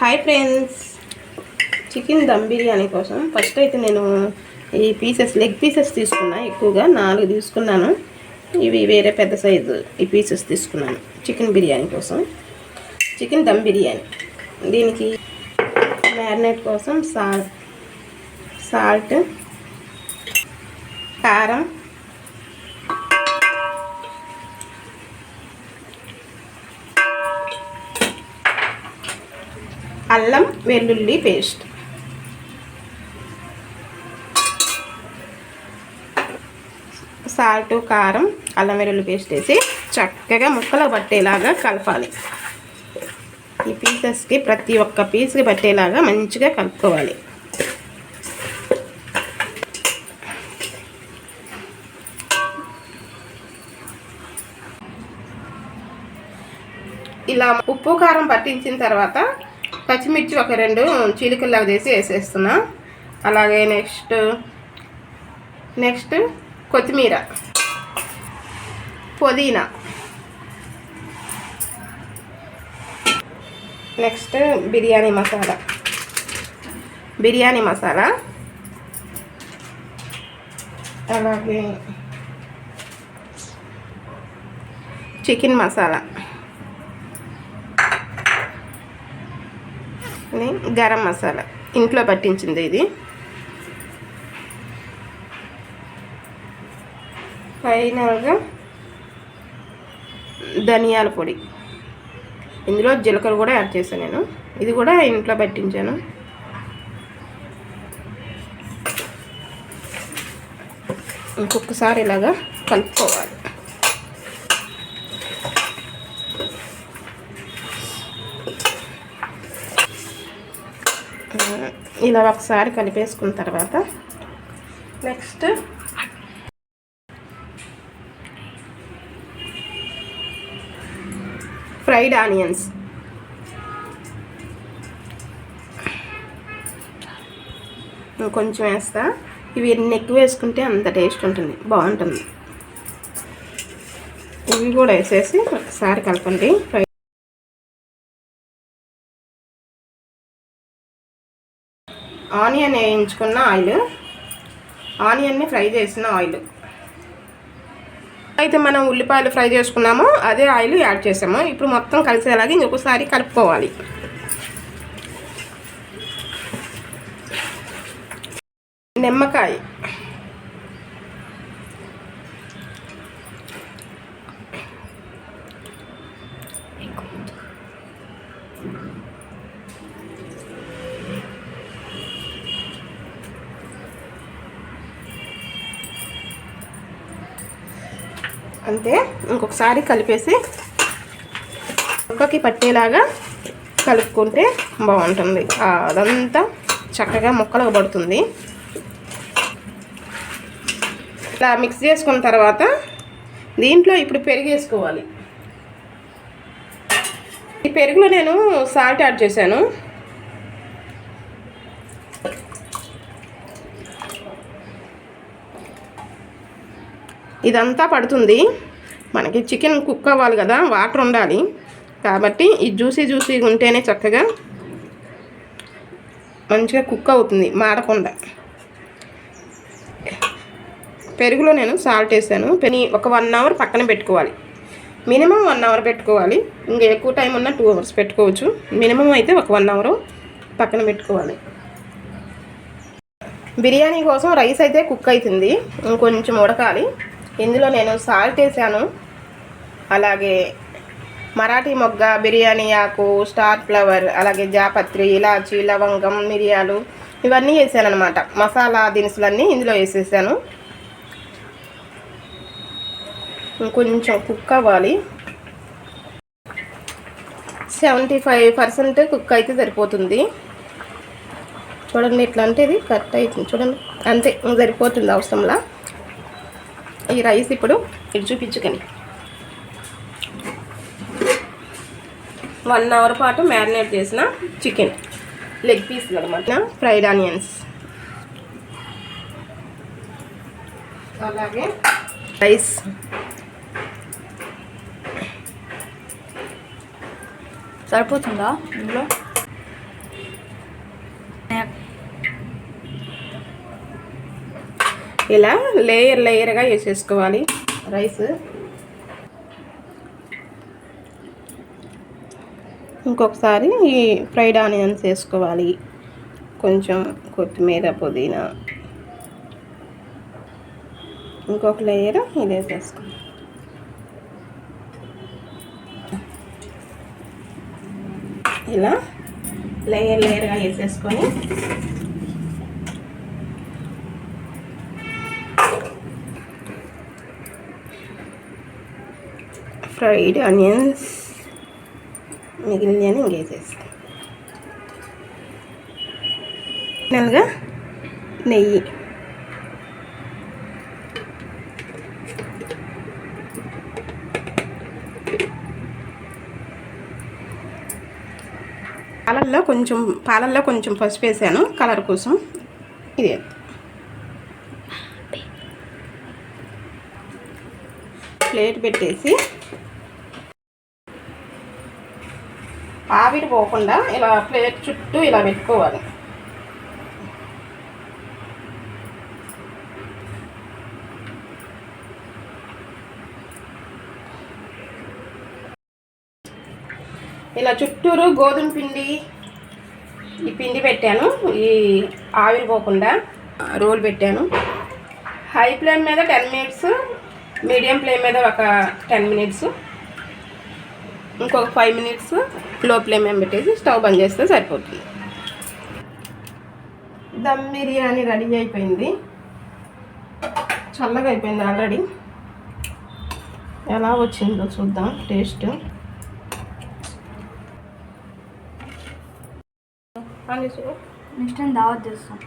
Hi friends chicken dum biryani కోసం first అయితే నేను ఈ పీసెస్ లెగ్ పీసెస్ తీసుకున్నా. ఎక్కువగా నాలుగు తీసుకున్నాను. ఇవి వేరే పెద్ద సైజు ఈ పీసెస్ తీసుకున్నాను చికెన్ బిర్యానీ కోసం. చికెన్ దమ్ బిర్యానీ దీనికి మ్యారినేట్ కోసం సాల్ట్ సాల్ట్ కారం అల్లం వెల్లుల్లి పేస్ట్. సాల్ట్ కారం అల్లం వెల్లుల్లి పేస్ట్ వేసి చక్కగా ముక్కలు పట్టేలాగా కలపాలి. ఈ పీసెస్కి ప్రతి ఒక్క పీస్కి పట్టేలాగా మంచిగా కలుపుకోవాలి. ఇలా ఉప్పు కారం పట్టించిన తర్వాత పచ్చిమిర్చి ఒక రెండు చీలికల్లాగా చేసి వేసేస్తున్నా. అలాగే నెక్స్ట్ నెక్స్ట్ కొత్తిమీర. పుదీనా. నెక్స్ట్ బిర్యానీ మసాలా. బిర్యానీ మసాలా. అలాగే చికెన్ మసాలా. ఇది గరం మసాలా. ఇంట్లో పట్టించింది ఇది. ఫైనల్గా ధనియాల పొడి. ఇందులో జీలకర్ర కూడా యాడ్ చేశాను నేను. ఇది కూడా ఇంట్లో పట్టించాను. ఇంకొకసారి ఇలాగా కలుపుకోవాలి. ఇలా ఒకసారి కలిపేసుకున్న తర్వాత నెక్స్ట్ ఫ్రైడ్ ఆనియన్స్. కొంచెం వేస్తా. ఇవి ఎన్ని ఎక్కువ వేసుకుంటే అంత టేస్ట్ ఉంటుంది బాగుంటుంది. ఇవి కూడా వేసేసి ఒకసారి కలపండి. ఫ్రై ఆనియన్ వేయించుకున్న ఆయిల్. ఆనియన్ని ఫ్రై చేసిన ఆయిల్. అయితే మనం ఉల్లిపాయలు ఫ్రై చేసుకున్నామో. అదే ఆయిల్ యాడ్ చేసాము. ఇప్పుడు మొత్తం కలిసేలాగా ఇంకొకసారి కలుపుకోవాలి. నిమ్మకాయ. అంతే. ఇంకొకసారి కలిపేసి ముక్కకి పట్టేలాగా కలుపుకుంటే బాగుంటుంది. అదంతా చక్కగా ముక్కలకు పడుతుంది. ఇలా మిక్స్ చేసుకున్న తర్వాత దీంట్లో ఇప్పుడు పెరుగు వేసుకోవాలి ఈ పెరుగులో నేను సాల్ట్ యాడ్ చేశాను. ఇదంతా పడుతుంది. మనకి చికెన్ కుక్ అవ్వాలి కదా వాటర్ ఉండాలి. కాబట్టి ఈ జ్యూసీ జ్యూసీగా ఉంటేనే చక్కగా మంచిగా కుక్ అవుతుంది మాడకుండా. పెరుగులో నేను సాల్ట్ వేసాను. పెని ఒక వన్ అవర్ పక్కన పెట్టుకోవాలి. మినిమం వన్ అవర్ పెట్టుకోవాలి. ఇంకా ఎక్కువ టైం ఉన్న టూ అవర్స్ పెట్టుకోవచ్చు. మినిమం అయితే ఒక వన్ అవర్ పక్కన పెట్టుకోవాలి. బిర్యానీ కోసం రైస్ అయితే కుక్ అవుతుంది. ఇంకొంచెం ఉడకాలి. ఇందులో నేను సాల్ట్ వేసాను. అలాగే మరాఠీ మొగ్గ బిర్యానీ ఆకు స్టార్ ఫ్లవర్ అలాగే జాపత్రి ఇలాచి లవంగం మిరియాలు ఇవన్నీ వేసాను అనమాట మసాలా దినుసులన్నీ ఇందులో వేసేసాను. కొంచెం కుక్ అవ్వాలి. సెవెంటీ ఫైవ్ పర్సెంట్ కుక్ అయితే సరిపోతుంది. చూడండి ఇట్లా అంటే ఇది కరెక్ట్ అవుతుంది చూడండి. అంతే సరిపోతుంది అవసరంలా. ఈ రైస్ ఇప్పుడు ఇటు చూపించుకొని. వన్ అవర్ పాటు మ్యారినేట్ చేసిన చికెన్. లెగ్ పీస్లు అనమాట ఫ్రైడ్ ఆనియన్స్. అలాగే రైస్. సరిపోతుందా ఇందులో? ఇలా లేయర్ లేయర్గా వేసేసుకోవాలి. రైస్ ఇంకొకసారి ఈ ఫ్రైడ్ ఆనియన్స్ వేసుకోవాలి. కొంచెం కొత్తిమీర పుదీనా. ఇంకొక లేయర్ ఇది వేసేసుకోవాలి ఇలా లేయర్ లేయర్గా వేసేసుకొని ఫ్రైడ్ ఆనియన్స్ మిగిలిన ఇంకేసేస్తాం ఫైనల్గా నెయ్యి. పాలల్లో కొంచెం పాలల్లో కొంచెం పసుపు వేసాను కలర్ కోసం. ఇది ప్లేట్ పెట్టేసి ఆవిరి పోకుండా ఇలా ప్లేట్ చుట్టూ ఇలా పెట్టుకోవాలి. ఇలా చుట్టూరు గోధుమ పిండి ఈ పిండి పెట్టాను. ఈ ఆవిరి పోకుండా రోల్ పెట్టాను. హై ఫ్లేమ్ మీద టెన్ మినిట్స్ మీడియం ఫ్లేమ్ మీద ఒక టెన్ మినిట్స్. ఇంకొక ఫైవ్ మినిట్స్లో ఫ్లేమ్ పెట్టేసి స్టవ్ బంద్ చేస్తే సరిపోతుంది. దమ్ బిర్యానీ రెడీ అయిపోయింది. చల్లగా అయిపోయింది ఆల్రెడీ. ఎలా వచ్చిందో చూద్దాం టేస్ట్. నెక్స్ట్ టైం దావత్ చేస్తాం.